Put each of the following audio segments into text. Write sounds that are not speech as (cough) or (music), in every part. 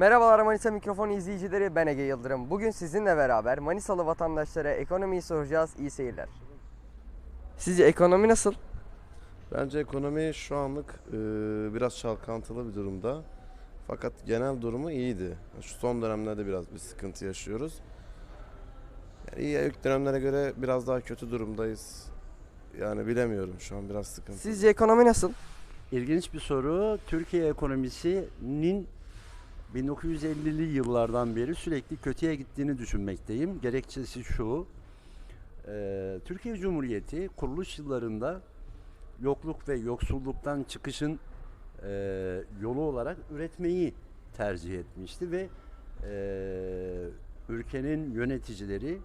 Merhabalar Manisa Mikrofon izleyicileri ben Ege Yıldırım. Bugün sizinle beraber Manisalı vatandaşlara ekonomiyi soracağız. İyi seyirler. Sizce ekonomi nasıl? Bence ekonomi şu anlık e, biraz çalkantılı bir durumda. Fakat genel durumu iyiydi. Şu son dönemlerde biraz bir sıkıntı yaşıyoruz. Yani iyi ilk dönemlere göre biraz daha kötü durumdayız. Yani bilemiyorum şu an biraz sıkıntı. Sizce ekonomi nasıl? İlginç bir soru. Türkiye ekonomisinin 1950'li yıllardan beri sürekli kötüye gittiğini düşünmekteyim. Gerekçesi şu. eee, Türkiye Cumhuriyeti kuruluş yıllarında yokluk ve yoksulluktan çıkışın eee, yolu olarak üretmeyi tercih etmişti ve eee, ülkenin yöneticileri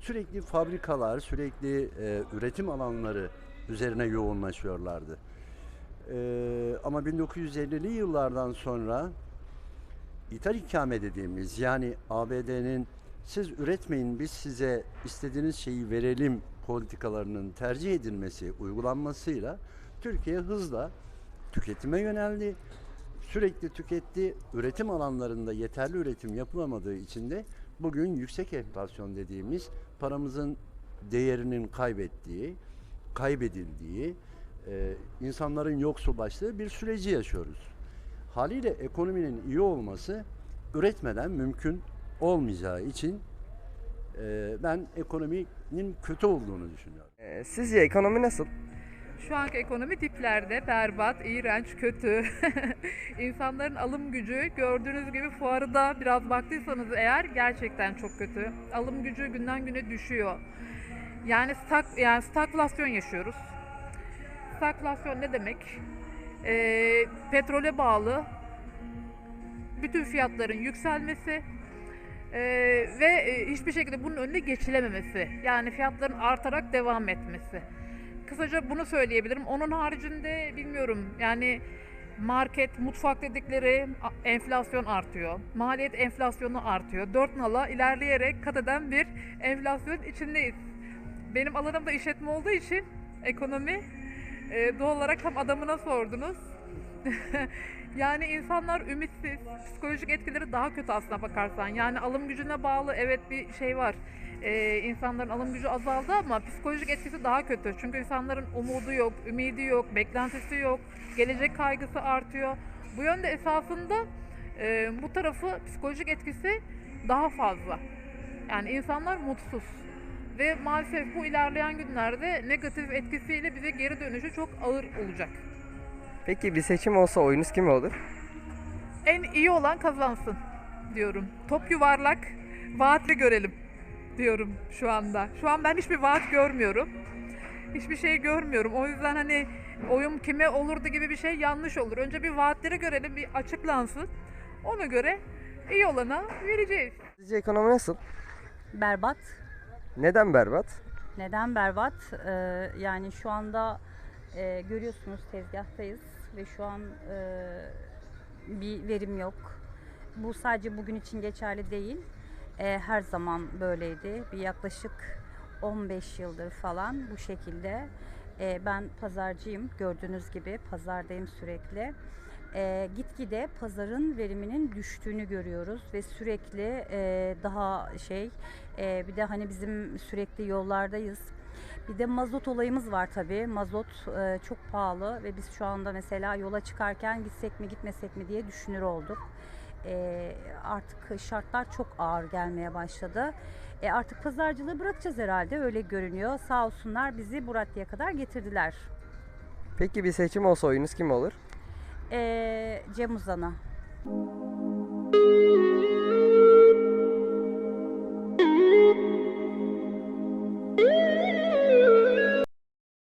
sürekli fabrikalar, sürekli eee, üretim alanları üzerine yoğunlaşıyorlardı. Ee, ama 1950'li yıllardan sonra ithal ikame dediğimiz yani ABD'nin siz üretmeyin biz size istediğiniz şeyi verelim politikalarının tercih edilmesi, uygulanmasıyla Türkiye hızla tüketime yöneldi. Sürekli tüketti. Üretim alanlarında yeterli üretim yapılamadığı için de bugün yüksek enflasyon dediğimiz paramızın değerinin kaybettiği, kaybedildiği, insanların yoksullaştığı bir süreci yaşıyoruz. Haliyle ekonominin iyi olması üretmeden mümkün olmayacağı için e, ben ekonominin kötü olduğunu düşünüyorum. Ee, sizce ekonomi nasıl? Şu anki ekonomi diplerde berbat, iğrenç, kötü. (laughs) İnsanların alım gücü gördüğünüz gibi fuarda biraz baktıysanız eğer gerçekten çok kötü. Alım gücü günden güne düşüyor. Yani stak yani stagflasyon yaşıyoruz. Stagflasyon ne demek? Ee, petrole bağlı bütün fiyatların yükselmesi ee, ve e, hiçbir şekilde bunun önüne geçilememesi. Yani fiyatların artarak devam etmesi. Kısaca bunu söyleyebilirim. Onun haricinde bilmiyorum yani market, mutfak dedikleri enflasyon artıyor. Maliyet enflasyonu artıyor. Dört nala ilerleyerek kat eden bir enflasyon içindeyiz. Benim alanım da işletme olduğu için ekonomi e, doğal olarak tam adamına sordunuz. (laughs) yani insanlar ümitsiz, psikolojik etkileri daha kötü aslına bakarsan. Yani alım gücüne bağlı evet bir şey var. Ee, insanların alım gücü azaldı ama psikolojik etkisi daha kötü. Çünkü insanların umudu yok, ümidi yok, beklentisi yok, gelecek kaygısı artıyor. Bu yönde esasında e, bu tarafı psikolojik etkisi daha fazla. Yani insanlar mutsuz. Ve maalesef bu ilerleyen günlerde negatif etkisiyle bize geri dönüşü çok ağır olacak. Peki bir seçim olsa oyunuz kime olur? En iyi olan kazansın diyorum. Top yuvarlak, vaatli görelim diyorum şu anda. Şu an ben hiçbir vaat görmüyorum. Hiçbir şey görmüyorum. O yüzden hani oyum kime olurdu gibi bir şey yanlış olur. Önce bir vaatleri görelim, bir açıklansın. Ona göre iyi olana vereceğiz. Sizce ekonomi nasıl? Berbat. Neden berbat? Neden berbat? Ee, yani şu anda e, görüyorsunuz tezgahtayız ve şu an e, bir verim yok. Bu sadece bugün için geçerli değil. E, her zaman böyleydi. Bir yaklaşık 15 yıldır falan bu şekilde. E, ben pazarcıyım. Gördüğünüz gibi pazardayım sürekli. E, gitgide pazarın veriminin düştüğünü görüyoruz ve sürekli e, daha şey e, bir de hani bizim sürekli yollardayız. Bir de mazot olayımız var tabii. Mazot e, çok pahalı ve biz şu anda mesela yola çıkarken gitsek mi gitmesek mi diye düşünür olduk. E, artık şartlar çok ağır gelmeye başladı. E, artık pazarcılığı bırakacağız herhalde öyle görünüyor. Sağ olsunlar bizi bu raddeye kadar getirdiler. Peki bir seçim olsa oyunuz kime olur? E, Cem Uzan'a.